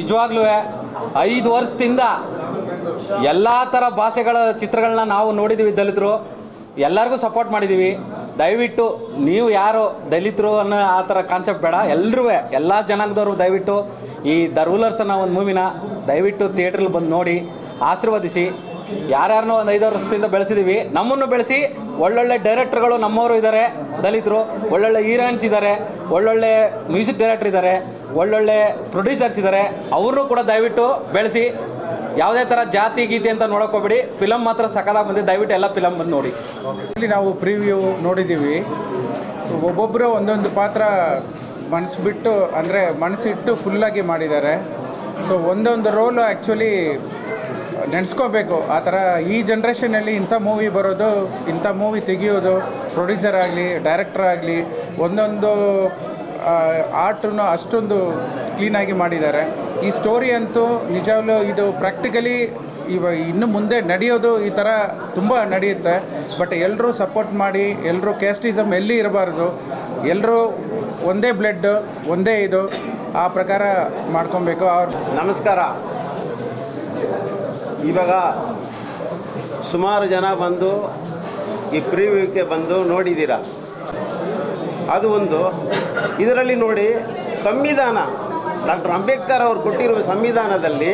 ನಿಜವಾಗ್ಲೂ ಐದು ವರ್ಷದಿಂದ ಎಲ್ಲ ಥರ ಭಾಷೆಗಳ ಚಿತ್ರಗಳನ್ನ ನಾವು ನೋಡಿದ್ದೀವಿ ದಲಿತರು. ಎಲ್ಲರಿಗೂ ಸಪೋರ್ಟ್ ಮಾಡಿದ್ದೀವಿ ದಯವಿಟ್ಟು ನೀವು ಯಾರು ದಲಿತರು ಅನ್ನೋ ಆ ಥರ ಕಾನ್ಸೆಪ್ಟ್ ಬೇಡ. ಎಲ್ಲರೂ ಎಲ್ಲ ಜನಾಂಗದವರು ದಯವಿಟ್ಟು ಈ ದರ್ವುಲರ್ಸ್ ಅನ್ನೋ ಒಂದು ಮೂವಿನ ದಯವಿಟ್ಟು ಥಿಯೇಟ್ರಲ್ಲಿ ಬಂದು ನೋಡಿ, ಆಶೀರ್ವದಿಸಿ. ಯಾರ್ಯಾರನ್ನೋ ಒಂದು ಐದು ವರ್ಷದಿಂದ ಬೆಳೆಸಿದ್ದೀವಿ ನಮ್ಮನ್ನು ಬೆಳೆಸಿ ಒಳ್ಳೊಳ್ಳೆ ಡೈರೆಕ್ಟರ್ಗಳು ನಮ್ಮವರು ಇದ್ದಾರೆ ದಲಿತರು, ಒಳ್ಳೊಳ್ಳೆ ಹೀರೋಯಿನ್ಸ್ ಇದ್ದಾರೆ ಒಳ್ಳೊಳ್ಳೆ ಮ್ಯೂಸಿಕ್ ಡೈರೆಕ್ಟರ್ ಇದ್ದಾರೆ ಒಳ್ಳೊಳ್ಳೆ ಪ್ರೊಡ್ಯೂಸರ್ಸ್ ಇದ್ದಾರೆ ಅವ್ರನ್ನೂ ಕೂಡ ದಯವಿಟ್ಟು ಬೆಳೆಸಿ. ಯಾವುದೇ ಥರ ಜಾತಿ ಗೀತೆ ಅಂತ ನೋಡೋಕೋಬೇಡಿ ಫಿಲಮ್ ಮಾತ್ರ ಸಕಲಾಗಿ ಬಂದಿದೆ. ದಯವಿಟ್ಟು ಎಲ್ಲ ಫಿಲಮ್ ಬಂದು ನೋಡಿ. ಇಲ್ಲಿ ನಾವು ಪ್ರಿವ್ಯೂ ನೋಡಿದ್ದೀವಿ ಒಬ್ಬೊಬ್ಬರು ಒಂದೊಂದು ಪಾತ್ರ ಮನಸ್ಸು ಬಿಟ್ಟು ಅಂದರೆ ಮನಸ್ಸಿಟ್ಟು ಫುಲ್ಲಾಗಿ ಮಾಡಿದ್ದಾರೆ. ಸೊ, ಒಂದೊಂದು ರೋಲು ಆ್ಯಕ್ಚುಲಿ ನೆನೆಸ್ಕೋಬೇಕು. ಆ ಥರ ಈ ಜನ್ರೇಷನಲ್ಲಿ ಇಂಥ ಮೂವಿ ಬರೋದು, ಇಂಥ ಮೂವಿ ತೆಗೆಯೋದು ಪ್ರೊಡ್ಯೂಸರ್ ಆಗಲಿ ಡೈರೆಕ್ಟರ್ ಆಗಲಿ, ಒಂದೊಂದು ಆರ್ಟನ್ನು ಅಷ್ಟೊಂದು ಕ್ಲೀನಾಗಿ ಮಾಡಿದ್ದಾರೆ. ಈ ಸ್ಟೋರಿ ಅಂತೂ ನಿಜವಾಗ್ಲೂ ಇದು ಪ್ರಾಕ್ಟಿಕಲಿ ಇವ ಇನ್ನು ಮುಂದೆ ನಡೆಯೋದು ಈ ಥರ ತುಂಬ ನಡೆಯುತ್ತೆ. ಬಟ್ ಎಲ್ಲರೂ ಸಪೋರ್ಟ್ ಮಾಡಿ ಎಲ್ಲರೂ ಕ್ಯಾಸ್ಟಿಸಮ್ ಎಲ್ಲಿ ಇರಬಾರ್ದು ಎಲ್ಲರೂ ಒಂದೇ ಬ್ಲಡ್ ಒಂದೇ ಇದು ಆ ಪ್ರಕಾರ ಮಾಡ್ಕೊಬೇಕು. ಅವ್ರು ನಮಸ್ಕಾರ. ಇವಾಗ ಸುಮಾರು ಜನ ಬಂದು ಈ ಪ್ರಿವ್ಯೂಕ್ಕೆ ಬಂದು ನೋಡಿದ್ದೀರ? ಅದು ಒಂದು. ಇದರಲ್ಲಿ ನೋಡಿ ಸಂವಿಧಾನ, ಡಾಕ್ಟರ್ ಅಂಬೇಡ್ಕರ್ ಅವರು ಕೊಟ್ಟಿರುವ ಸಂವಿಧಾನದಲ್ಲಿ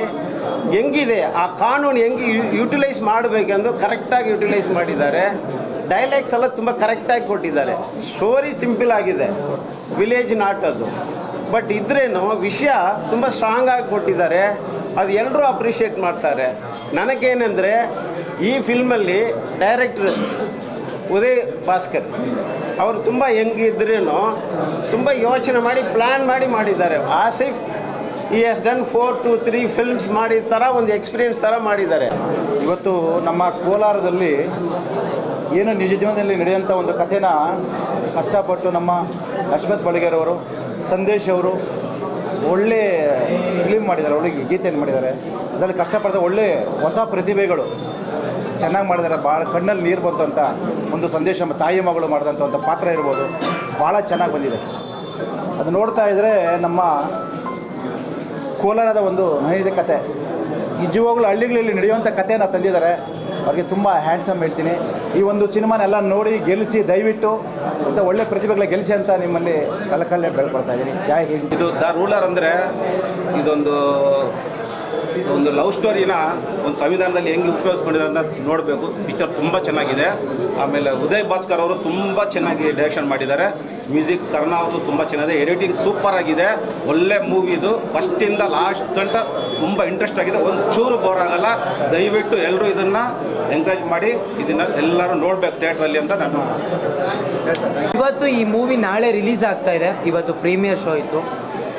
ಹೆಂಗಿದೆ, ಆ ಕಾನೂನು ಹೆಂಗೆ ಯುಟಿಲೈಸ್ ಮಾಡಬೇಕೆಂದು ಕರೆಕ್ಟಾಗಿ ಯುಟಿಲೈಸ್ ಮಾಡಿದ್ದಾರೆ. ಡೈಲಾಗ್ಸ್ ಎಲ್ಲ ತುಂಬ ಕರೆಕ್ಟಾಗಿ ಕೊಟ್ಟಿದ್ದಾರೆ. ಸ್ಟೋರಿ ಸಿಂಪಲ್ ಆಗಿದೆ. ವಿಲೇಜ್ ನಾಟ್ ಅದು. ಬಟ್ ಇದ್ರೇನು ವಿಷಯ ತುಂಬ ಸ್ಟ್ರಾಂಗ್ ಆಗಿ ಕೊಟ್ಟಿದ್ದಾರೆ. ಅದು ಎಲ್ಲರೂ ಅಪ್ರಿಷಿಯೇಟ್ ಮಾಡ್ತಾರೆ. ನನಗೇನೆಂದರೆ ಈ ಫಿಲ್ಮಲ್ಲಿ ಡೈರೆಕ್ಟ್ರ್ ಉದಯ್ ಭಾಸ್ಕರ್. ಅವರು ತುಂಬ ಹೆಂಗಿದ್ರೇನು ತುಂಬ ಯೋಚನೆ ಮಾಡಿ ಪ್ಲ್ಯಾನ್ ಮಾಡಿ ಮಾಡಿದ್ದಾರೆ. ಆಸಿಫ್ ಈ has done four two three films ಮಾಡಿದ ಥರ ಒಂದು ಎಕ್ಸ್ಪೀರಿಯನ್ಸ್ ಥರ ಮಾಡಿದ್ದಾರೆ. ಇವತ್ತು ನಮ್ಮ ಕೋಲಾರದಲ್ಲಿ ಏನು ನಿಜ ಜೀವನದಲ್ಲಿ ನಡೆಯುವಂಥ ಒಂದು ಕಥೆನ ಕಷ್ಟಪಟ್ಟು ನಮ್ಮ ಅಶ್ವಥ್ ಬಳಿಗೇರವರು, ಸಂದೇಶ್ ಅವರು ಒಳ್ಳೆ ಫಿಲಿಮ್ ಮಾಡಿದ್ದಾರೆ, ಒಳ್ಳೆ ಗೀತೆಯನ್ನು ಮಾಡಿದ್ದಾರೆ. ಅದರಲ್ಲಿ ಕಷ್ಟಪಡ್ದ ಒಳ್ಳೆ ಹೊಸ ಪ್ರತಿಭೆಗಳು. ಚೆನ್ನಾಗಿ ಮಾಡಿದ್ದಾರೆ ಭಾಳ ಕಣ್ಣಲ್ಲಿ ನೀರು ಬಂತಂಥ ಒಂದು ಸಂದೇಶ ತಾಯಿ ಮಗಳು ಮಾಡಿದಂಥ ಒಂದು ಪಾತ್ರ ಇರ್ಬೋದು. ಭಾಳ ಚೆನ್ನಾಗಿ ಬಂದಿದೆ. ಅದು ನೋಡ್ತಾ ಇದ್ದರೆ ನಮ್ಮ ಕೋಲಾರದ ಒಂದು ನೈಜ ಕತೆ. ನಿಜವಾಗ್ಲೂ ಹಳ್ಳಿಗಳಲ್ಲಿ ನಡೆಯುವಂಥ ಕಥೆಯನ್ನು ತಂದಿದ್ದಾರೆ. ಅವ್ರಿಗೆ ತುಂಬ ಹ್ಯಾಂಡ್ಸಮ್ ಹೇಳ್ತೀನಿ. ಈ ಒಂದು ಸಿನಿಮಾನೆಲ್ಲ ನೋಡಿ ಗೆಲ್ಲಿಸಿ, ದಯವಿಟ್ಟು ಅಂತ ಒಳ್ಳೆ ಪ್ರತಿಭೆಗಳ ಗೆಲ್ಲಿಸಿ ಅಂತ ನಿಮ್ಮಲ್ಲಿ ಕಲಕಲ್ಲೇ ಬೆಳ್ಕೊಳ್ತಾ ಇದ್ದೀನಿ. ಜೈ ಹಿಂದ್. ಇದು ದ ರೂಲರ್ ಅಂದರೆ ಇದೊಂದು, ಒಂದು ಲವ್ ಸ್ಟೋರಿನ ಒಂದು ಸಂವಿಧಾನದಲ್ಲಿ ಹೆಂಗೆ ಉಪಯೋಗಿಸ್ಕೊಂಡಿದ್ದಾರೆ ಅಂತ ನೋಡಬೇಕು. ಪಿಕ್ಚರ್ ತುಂಬ ಚೆನ್ನಾಗಿದೆ. ಆಮೇಲೆ ಉದಯ್ ಭಾಸ್ಕರ್ ಅವರು ತುಂಬ ಚೆನ್ನಾಗಿ ಡೈರೆಕ್ಷನ್ ಮಾಡಿದ್ದಾರೆ. ಮ್ಯೂಸಿಕ್ ಕರ್ಣ ಅವರು ತುಂಬ ಚೆನ್ನಾಗಿದೆ. ಎಡಿಟಿಂಗ್ ಸೂಪರ್ ಆಗಿದೆ. ಒಳ್ಳೆ ಮೂವಿ ಇದು. ಫಸ್ಟಿಂದ ಲಾಸ್ಟ್ ಗಂಟ ತುಂಬ ಇಂಟ್ರೆಸ್ಟ್ ಆಗಿದೆ. ಒಂದು ಚೂರು ಬೋರ್ ಆಗಲ್ಲ. ದಯವಿಟ್ಟು ಎಲ್ಲರೂ ಇದನ್ನು ಎಂಕರೇಜ್ ಮಾಡಿ. ಇದನ್ನು ಎಲ್ಲರೂ ನೋಡ್ಬೇಕು ಥಿಯೇಟ್ರಲ್ಲಿ ಅಂತ ನಾನು ಇವತ್ತು ಈ ಮೂವಿ ನಾಳೆ ರಿಲೀಸ್ ಆಗ್ತಾ ಇದೆ. ಇವತ್ತು ಪ್ರೀಮಿಯರ್ ಶೋ ಇತ್ತು.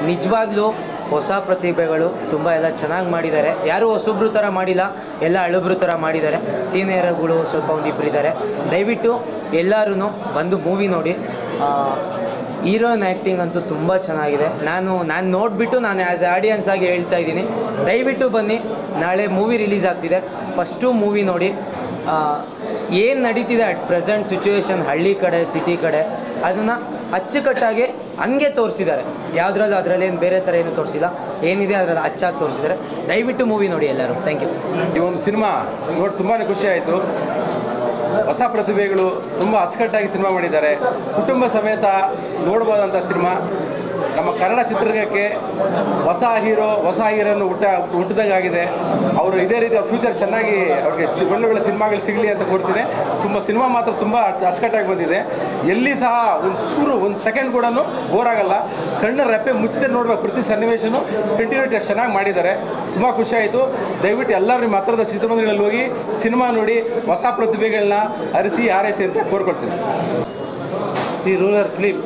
ನಿಜವಾಗ್ಲೂ ಹೊಸ ಪ್ರತಿಭೆಗಳು ತುಂಬ ಎಲ್ಲ ಚೆನ್ನಾಗಿ ಮಾಡಿದ್ದಾರೆ. ಯಾರೂ ಹೊಸೊಬ್ರು ಥರ ಮಾಡಿಲ್ಲ, ಎಲ್ಲ ಹಳಬ್ರು ಥರ ಮಾಡಿದ್ದಾರೆ. ಸೀನಿಯರ್ಗಳು ಸ್ವಲ್ಪ ಒಂದಿಬ್ಬರಿದ್ದಾರೆ ದಯವಿಟ್ಟು ಎಲ್ಲರೂ ಬಂದು ಮೂವಿ ನೋಡಿ. ಹೀರೋಯಿನ್ ಆ್ಯಕ್ಟಿಂಗ್ ಅಂತೂ ತುಂಬ ಚೆನ್ನಾಗಿದೆ. ನಾನು ನಾನು ನೋಡಿಬಿಟ್ಟು ನಾನು ಆ್ಯಸ್ ಆಡಿಯನ್ಸ್ ಆಗಿ ಹೇಳ್ತಾ ಇದ್ದೀನಿ. ದಯವಿಟ್ಟು ಬನ್ನಿ. ನಾಳೆ ಮೂವಿ ರಿಲೀಸ್ ಆಗ್ತಿದೆ. ಫಸ್ಟು ಮೂವಿ ನೋಡಿ. ಏನು ನಡೀತಿದೆ ಅಟ್ ಪ್ರೆಸೆಂಟ್ ಸಿಚುವೇಶನ್ ಹಳ್ಳಿ ಕಡೆ ಸಿಟಿ ಕಡೆ, ಅದನ್ನು ಅಚ್ಚುಕಟ್ಟಾಗಿ ಹಂಗೆ ತೋರಿಸಿದ್ದಾರೆ. ಯಾವುದ್ರಲ್ಲೂ ಅದರಲ್ಲಿ ಏನು ಬೇರೆ ಥರ ಏನು ತೋರಿಸಿಲ್ಲ. ಏನಿದೆ ಅದರಲ್ಲಿ ಅಚ್ಚಾಗಿ ತೋರಿಸಿದ್ದಾರೆ. ದಯವಿಟ್ಟು ಮೂವಿ ನೋಡಿ ಎಲ್ಲರೂ. ಥ್ಯಾಂಕ್ ಯು ಈ ಒಂದು ಸಿನಿಮಾ ನೋಡಿ ತುಂಬಾ ಖುಷಿ ಆಯಿತು. ಹೊಸ ಪ್ರತಿಭೆಗಳು ತುಂಬ ಅಚ್ಚುಕಟ್ಟಾಗಿ ಸಿನಿಮಾ ಮಾಡಿದ್ದಾರೆ. ಕುಟುಂಬ ಸಮೇತ ನೋಡ್ಬೋದಂಥ ಸಿನಿಮಾ. ನಮ್ಮ ಕನ್ನಡ ಚಿತ್ರರಂಗಕ್ಕೆ ಹೊಸ ಹೀರೋ, ಹೊಸ ಹೀರೋನು ಹುಟ್ಟ ಹುಟ್ಟಿದಂಗೆ ಆಗಿದೆ ಅವರು ಇದೇ ರೀತಿ ಫ್ಯೂಚರ್ ಚೆನ್ನಾಗಿ ಅವ್ರಿಗೆ ಒಳ್ಳೆ ಒಳ್ಳೆ ಸಿನಿಮಾಗಳು ಸಿಗಲಿ ಅಂತ ಕೊಡ್ತೀನಿ ತುಂಬ ಸಿನಿಮಾ ಮಾತ್ರ ತುಂಬ ಅಚ್ಚ- ಅಚ್ಚುಕಟ್ಟಾಗಿ ಬಂದಿದೆ. ಎಲ್ಲಿ ಸಹ ಒಂದು ಚೂರು, ಒಂದು ಸೆಕೆಂಡ್ ಕೂಡ ಬೋರ್ ಆಗಲ್ಲ. ಕಣ್ಣ ರೆಪ್ಪೆ ಮುಚ್ಚಿದೆ ನೋಡುವ ಪ್ರತಿ ಸನ್ನಿವೇಶನು. ಕಂಟಿನ್ಯೂಟಿ ಚೆನ್ನಾಗಿ ಮಾಡಿದ್ದಾರೆ. ತುಂಬ ಖುಷಿ ಆಯಿತು. ದಯವಿಟ್ಟು ಎಲ್ಲರೂ ನಿಮ್ಮ ಹತ್ರದ ಚಿತ್ರಮಂದಿರಗಳಲ್ಲಿ ಹೋಗಿ ಸಿನಿಮಾ ನೋಡಿ, ಹೊಸ ಪ್ರತಿಭೆಗಳನ್ನ ಅರಿಸಿ ಆರೈಸಿ ಅಂತ ಕೋರ್ಕೊಳ್ತೀನಿ. ದಿ ರೂಲರ್ ಫಿಲಿಮ್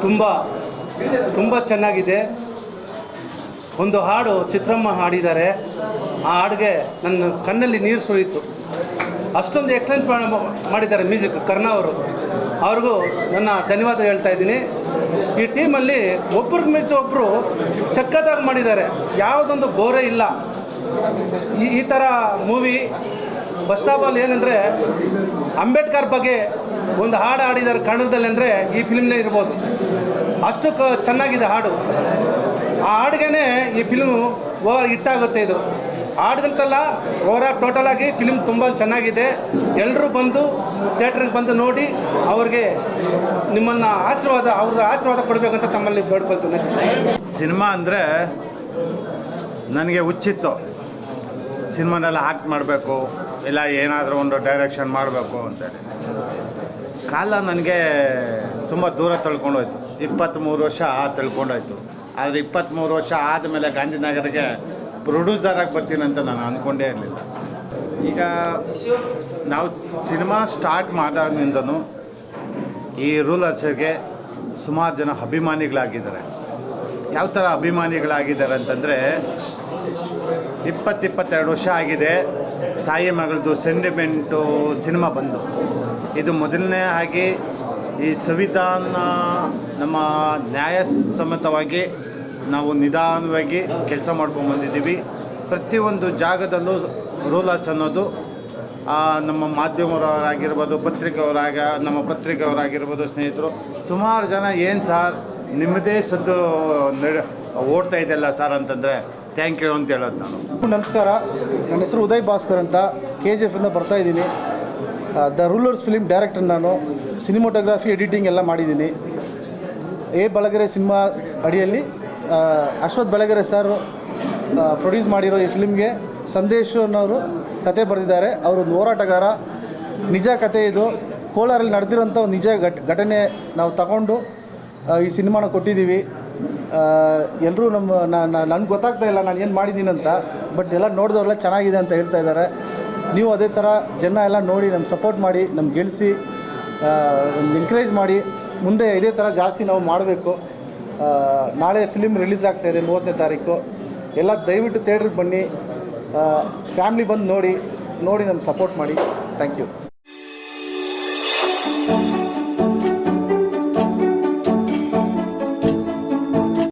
ತುಂಬ ತುಂಬ ಚೆನ್ನಾಗಿದೆ. ಒಂದು ಹಾಡು ಚಿತ್ರಮ್ಮ ಹಾಡಿದ್ದಾರೆ. ಆ ಹಾಡಿಗೆ ನನ್ನ ಕಣ್ಣಲ್ಲಿ ನೀರು ಸುರಿಯಿತು. ಅಷ್ಟೊಂದು ಎಕ್ಸಲೆಂಟ್ ಮಾಡಿದ್ದಾರೆ ಮ್ಯೂಸಿಕ್ ಕರ್ಣ ಅವರು. ಅವ್ರಿಗೂ ನನ್ನ ಧನ್ಯವಾದ ಹೇಳ್ತಾ ಇದ್ದೀನಿ. ಈ ಟೀಮಲ್ಲಿ ಒಬ್ರಿಗೆ ಮಿಂಚ ಒಬ್ಬರು ಚಕ್ಕದಾಗಿ ಮಾಡಿದ್ದಾರೆ. ಯಾವುದೊಂದು ಬೋರೆ ಇಲ್ಲ. ಈ ಈ ಥರ ಮೂವಿ ಫಸ್ಟ್ ಆಫ್ ಆಲ್ ಏನಂದರೆ ಅಂಬೇಡ್ಕರ್ ಬಗ್ಗೆ ಒಂದು ಹಾಡು ಹಾಡಿದ್ದಾರೆ ಕನ್ನಡದಲ್ಲಿ ಅಂದರೆ ಈ ಫಿಲ್ಮ್ನೇ ಇರ್ಬೋದು. ಅಷ್ಟು ಚೆನ್ನಾಗಿದೆ ಹಾಡು. ಆ ಹಾಡಿಗೆ ಈ ಫಿಲ್ಮು ಓವರ್ ಹಿಟ್ಟಾಗುತ್ತೆ ಇದು. ಹಾಡ್ಗಂತಲ್ಲ ಓವರ್ ಟೋಟಲ್ ಆಗಿ ಫಿಲ್ಮ್ ತುಂಬ ಚೆನ್ನಾಗಿದೆ. ಎಲ್ಲರೂ ಬಂದು ಥಿಯೇಟ್ರಿಗೆ ಬಂದು ನೋಡಿ ಅವ್ರಿಗೆ ನಿಮ್ಮನ್ನು ಆಶೀರ್ವಾದ, ಅವ್ರದ್ದು ಆಶೀರ್ವಾದ ಕೊಡಬೇಕಂತ ತಮ್ಮಲ್ಲಿ ಬೇಡ್ಕೊಳ್ತೀನಿ. ಸಿನಿಮಾ ಅಂದರೆ ನನಗೆ ಹುಚ್ಚಿತ್ತು ಸಿನಿಮಾನೆಲ್ಲ ಆ್ಯಕ್ಟ್ ಮಾಡಬೇಕು, ಇಲ್ಲ ಏನಾದರೂ ಒಂದು ಡೈರೆಕ್ಷನ್ ಮಾಡಬೇಕು ಅಂತೇಳಿ ಕಾಲ ನನಗೆ ತುಂಬ ದೂರ ತಳ್ಕೊಂಡೋಯ್ತು ಇಪ್ಪತ್ತ್ಮೂರು ವರ್ಷ ಆ ತಳ್ಕೊಂಡೋಯ್ತು ಆದರೆ ಇಪ್ಪತ್ತ್ಮೂರು ವರ್ಷ ಆದಮೇಲೆ ಗಾಂಧಿನಗರಿಗೆ ಪ್ರೊಡ್ಯೂಸರಾಗಿ ಬರ್ತೀನಿ ಅಂತ ನಾನು ಅಂದ್ಕೊಂಡೇ ಇರಲಿಲ್ಲ. ಈಗ ನಾವು ಸಿನಿಮಾ ಸ್ಟಾರ್ಟ್ ಮಾಡಿದಾಗಿಂದನೂ ಈ ರೂಲರ್ಸ್ಗೆ ಸುಮಾರು ಜನ ಅಭಿಮಾನಿಗಳಾಗಿದ್ದಾರೆ. ಯಾವ ಥರ ಅಭಿಮಾನಿಗಳಾಗಿದ್ದಾರೆ ಅಂತಂದರೆ ಇಪ್ಪತ್ತಿಪ್ಪತ್ತೆರಡು ವರ್ಷ ಆಗಿದೆ, ತಾಯಿ ಮಗಳದು ಸೆಂಟಿಮೆಂಟು ಸಿನಿಮಾ ಬಂದು. ಇದು ಮೊದಲನೇ ಆಗಿ ಈ ಸಂವಿಧಾನ ನಮ್ಮ ನ್ಯಾಯಸಮ್ಮತವಾಗಿ ನಾವು ನಿಧಾನವಾಗಿ ಕೆಲಸ ಮಾಡ್ಕೊಂಡು ಬಂದಿದ್ದೀವಿ. ಪ್ರತಿಯೊಂದು ಜಾಗದಲ್ಲೂ ರೂಲರ್ಸ್ ಅನ್ನೋದು ನಮ್ಮ ಮಾಧ್ಯಮದವರಾಗಿರ್ಬೋದು ಪತ್ರಿಕೆಯವರಾಗ, ನಮ್ಮ ಪತ್ರಿಕೆಯವರಾಗಿರ್ಬೋದು ಸ್ನೇಹಿತರು, ಸುಮಾರು ಜನ ಏನು ಸರ್ ನಿಮ್ಮದೇ ಸದ್ದು ನಡೆ, ಓಡ್ತಾ ಇದೆಯಲ್ಲ ಸರ್ ಅಂತಂದರೆ ಥ್ಯಾಂಕ್ ಯು ಅಂತ ಹೇಳೋದು ನಾನು. ನಮಸ್ಕಾರ. ನನ್ನ ಹೆಸರು ಉದಯ್ ಭಾಸ್ಕರ್ ಅಂತ ಕೆ ಜಿ ಎಫಿಂದ ಬರ್ತಾ ಇದ್ದೀನಿ. ದ ರೂಲರ್ಸ್ ಫಿಲಿಮ್ ಡೈರೆಕ್ಟರ್ ನಾನು ಸಿನಿಮಾಟೋಗ್ರಫಿ ಎಡಿಟಿಂಗ್ ಎಲ್ಲ ಮಾಡಿದ್ದೀನಿ. ಎ. ಬಳಗೆರೆ ಸಿನಿಮಾ ಅಡಿಯಲ್ಲಿ ಅಶ್ವಥ್ ಬಳಗರೆ ಸರ್ ಪ್ರೊಡ್ಯೂಸ್ ಮಾಡಿರೋ ಈ ಫಿಲಿಮ್ಗೆ ಸಂದೇಶ್ ಅನ್ನೋರು ಕತೆ ಬರೆದಿದ್ದಾರೆ. ಅವರೊಂದು ಹೋರಾಟಗಾರ. ನಿಜ ಕತೆ ಇದು. ಕೋಲಾರಲ್ಲಿ ನಡೆದಿರೋಂಥ ಒಂದು ನಿಜ ಘಟ್, ಘಟನೆ ನಾವು ತಗೊಂಡು ಈ ಸಿನಿಮಾನ ಕೊಟ್ಟಿದ್ದೀವಿ. ಎಲ್ಲರೂ ನಮ್ಮ ನನಗೆ ಗೊತ್ತಾಗ್ತಾ ಇಲ್ಲ ನಾನು ಏನು ಮಾಡಿದ್ದೀನಿ ಅಂತ, ಬಟ್ ಎಲ್ಲ ನೋಡಿದವರೆಲ್ಲ ಚೆನ್ನಾಗಿದೆ ಅಂತ ಹೇಳ್ತಾ ಇದ್ದಾರೆ. ನೀವು ಅದೇ ಥರ ಜನ ಎಲ್ಲ ನೋಡಿ ನಮ್ಗೆ ಸಪೋರ್ಟ್ ಮಾಡಿ ನಮ್ಗೆ ಗೆಲ್ಲಿಸಿ ಎಂಕರೇಜ್ ಮಾಡಿ, ಮುಂದೆ ಇದೇ ಥರ ಜಾಸ್ತಿ ನಾವು ಮಾಡಬೇಕು. ನಾಳೆ ಫಿಲಿಮ್ ರಿಲೀಸ್ ಆಗ್ತಾಯಿದೆ ಮೂವತ್ತನೇ ತಾರೀಕು. ಎಲ್ಲ ದಯವಿಟ್ಟು ಥಿಯೇಟ್ರಿಗೆ ಬನ್ನಿ. ಫ್ಯಾಮ್ಲಿ ಬಂದು ನೋಡಿ ನೋಡಿ ನಮ್ಗೆ ಸಪೋರ್ಟ್ ಮಾಡಿ. Thank you